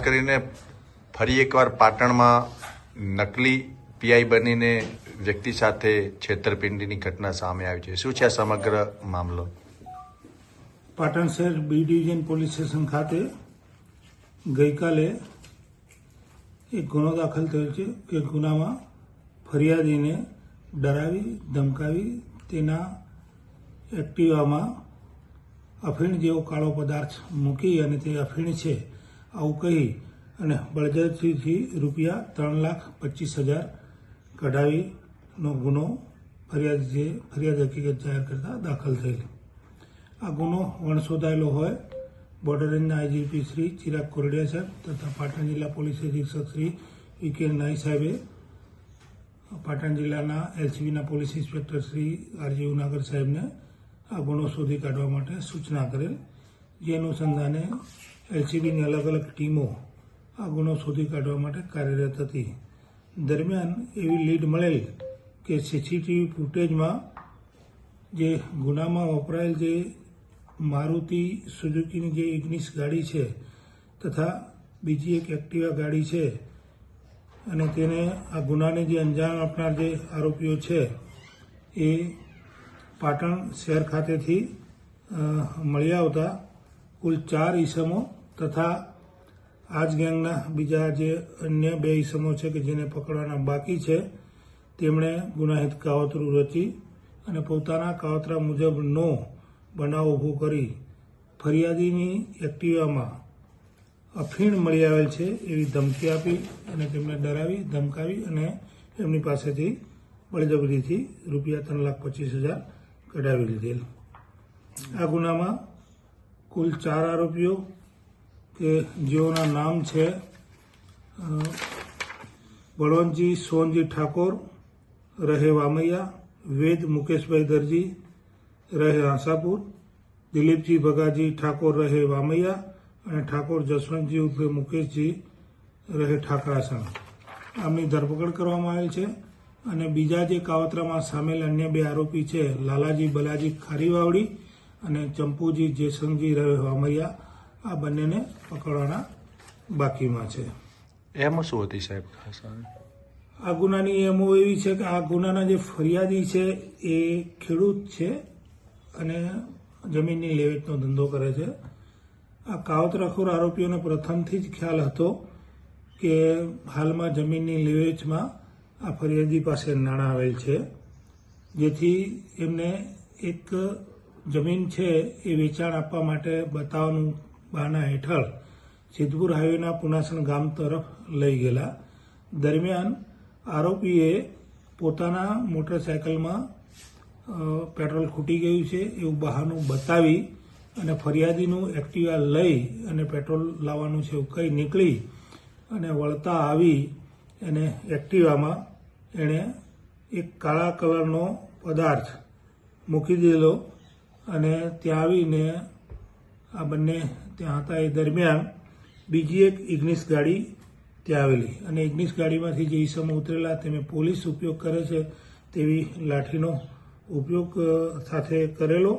કરીને ફરી એકવાર પાટણમાં નકલી પીઆઈ બનીને વ્યક્તિ સાથે છેતરપિંડીની ઘટના સામે આવી છે. શું છે આ સમગ્ર મામલો? પાટણ શહેર બી ડિવિઝન પોલીસ સ્ટેશન ખાતે ગઈકાલે એક ગુનો દાખલ થયો છે કે ગુનામાં ફરિયાદીને ડરાવી, ધમકાવી, તેના એક્ટિવામાં અફીણ જેવો કાળો પદાર્થ મૂકી અને તે અફીણ છે. આવું કહી અને બળજરથી રૂપિયા ત્રણ લાખ પચીસ હજાર કઢાવીનો ગુનો ફરિયાદ જે, ફરિયાદ હકીકત જાહેર કરતા દાખલ થયેલ. આ ગુનો વણશોધાયેલો હોય. બોર્ડર રેન્જના આઈજીપી શ્રી ચિરાગ કોરડિયા સાહેબ તથા પાટણ જિલ્લા પોલીસ અધિક્ષક શ્રી વી કે નાઈ સાહેબે પાટણ જિલ્લાના એલસીબીના police inspector Shri RG Unagar સાહેબને આ ગુનો શોધી કાઢવા માટે સૂચના કરેલ. જે અનુસંધાને એલસીબીની અલગ અલગ ટીમો આ ગુનો શોધી કાઢવા માટે કાર્યરત હતી. દરમિયાન એવી લીડ મળેલ કે સીસીટીવી ફૂટેજમાં જે ગુનામાં વપરાયેલ જે મારુતિ સુઝુકીની જે ઇગ્નિસ ગાડી છે તથા બીજી એક એક્ટિવા ગાડી છે અને તેને આ ગુનાને જે અંજામ આપનાર જે આરોપીઓ છે એ પાટણ શહેર ખાતેથી મળ્યા મળી આવતા કુલ ચાર ઈસમો તથા આ જ ગેંગના બીજા જે અન્ય બે ઇસમો છે કે જેને પકડવાના બાકી છે, તેમણે ગુનાહિત કાવતરું રચી અને પોતાના કાવતરા મુજબનો બનાવ ઊભો કરી ફરિયાદીની એક્ટિવામાં અફીણ મળી આવેલ છે એવી ધમકી આપી અને તેમને ડરાવી, ધમકાવી અને એમની પાસેથી બળજબરીથી રૂપિયા ત્રણ લાખ પચીસ હજાર કઢાવી લીધેલ. આ ગુનામાં કુલ ચાર આરોપીઓ કે જેઓના નામ છે બળવંતજી સોનજી ઠાકોર, રહે વામૈયા, વેદ મુકેશભાઈ દરજી, રહે આશાપુર, દિલીપજી ભગાજી ઠાકોર રહે વામૈયા અને ઠાકોર જસવંતજી ઉર્ફે મુકેશજી રહે ઠાકરાસણ. આમની ધરપકડ કરવામાં આવેલ છે અને બીજા જે કાવતરામાં સામેલ અન્ય બે આરોપી છે, લાલાજી બલાજી ખારીવાવડી અને ચંપુજી જેસંગજી રહે વામૈયા. આ બંનેને પકડવાના બાકીમાં છે. એમાં શું હતી સાહેબ? ખાસ આ ગુનાની એમો એવી છે કે આ ગુનાના જે ફરિયાદી છે એ ખેડૂત છે અને જમીનની લેવેચનો ધંધો કરે છે. આ કાવતરાખોર આરોપીઓને પ્રથમથી જ ખ્યાલ હતો કે હાલમાં જમીનની લેવેચમાં આ ફરિયાદી પાસે નાણાં આવેલ છે. જેથી એમને એક જમીન છે એ વેચાણ આપવા માટે બતાવવાનું બહાના હેઠળ સિદ્ધપુર હાઈવેના પુનાસણ ગામ તરફ લઈ ગયેલા. દરમિયાન આરોપીએ પોતાના મોટરસાયકલમાં પેટ્રોલ ખૂટી ગયું છે એવું બહાનું બતાવી અને ફરિયાદીનું એક્ટિવા લઈ અને પેટ્રોલ લાવવાનું છે એવું કહી નીકળી અને વળતા આવી એને એક્ટિવામાં એણે એક કાળા કલરનો પદાર્થ મૂકી દીધેલો અને ત્યાં આવીને આ બંને ત્યાં હતા. એ દરમિયાન બીજી એક ઇગ્નિસ ગાડી ત્યાં આવેલી. અને ઇગ્નિસ ગાડીમાંથી જે ઈસમો ઉતરેલા તેને પોલીસ ઉપયોગ કરે છે તેવી લાઠીનો ઉપયોગ સાથે કરેલો.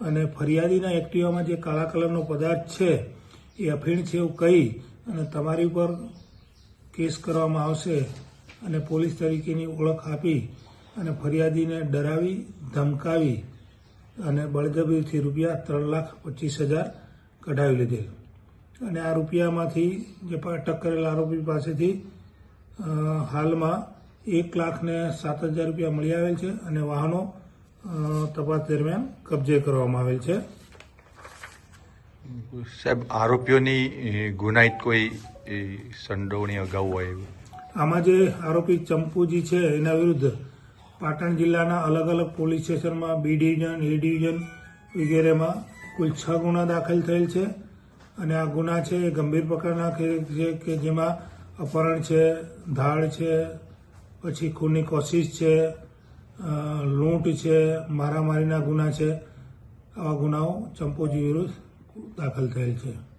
અને ફરિયાદીના એક્ટિવામાં જે કાળા કલરનો પદાર્થ છે એ અફીણ છે એવું કહી અને તમારી ઉપર કેસ કરવામાં આવશે અને પોલીસ તરીકેની ઓળખ આપી અને ફરિયાદીને ડરાવી, ધમકાવી અને બળજબરીથી રૂપિયા ત્રણ લાખ પચીસ હજાર કઢાવી લીધેલ અને આ રૂપિયામાંથી જે અટક કરેલા આરોપી પાસેથી હાલમાં એક લાખને સાત હજાર રૂપિયા મળી આવેલ છે અને વાહનો તપાસ દરમિયાન કબજે કરવામાં આવેલ છે. સાહેબ આરોપીઓની ગુનાહિત કોઈ સંડોવણી અગાઉ હોય એવું? આમાં જે આરોપી ચંપુજી છે એના વિરુદ્ધ પાટણ જિલ્લાના અલગ અલગ પોલીસ સ્ટેશનમાં, બી ડિવિઝન, એ ડિવિઝન વગેરેમાં કુલ છ ગુના દાખલ થયેલ છે. અને આ ગુના છે એ ગંભીર પ્રકારના છે કે જેમાં અપહરણ છે, ધાડ છે, પછી ખૂનની કોશિશ છે લૂંટ છે, મારામારીના ગુના છે. આવા ગુનાઓ ચંપોજી વિરુદ્ધ દાખલ થયેલ છે.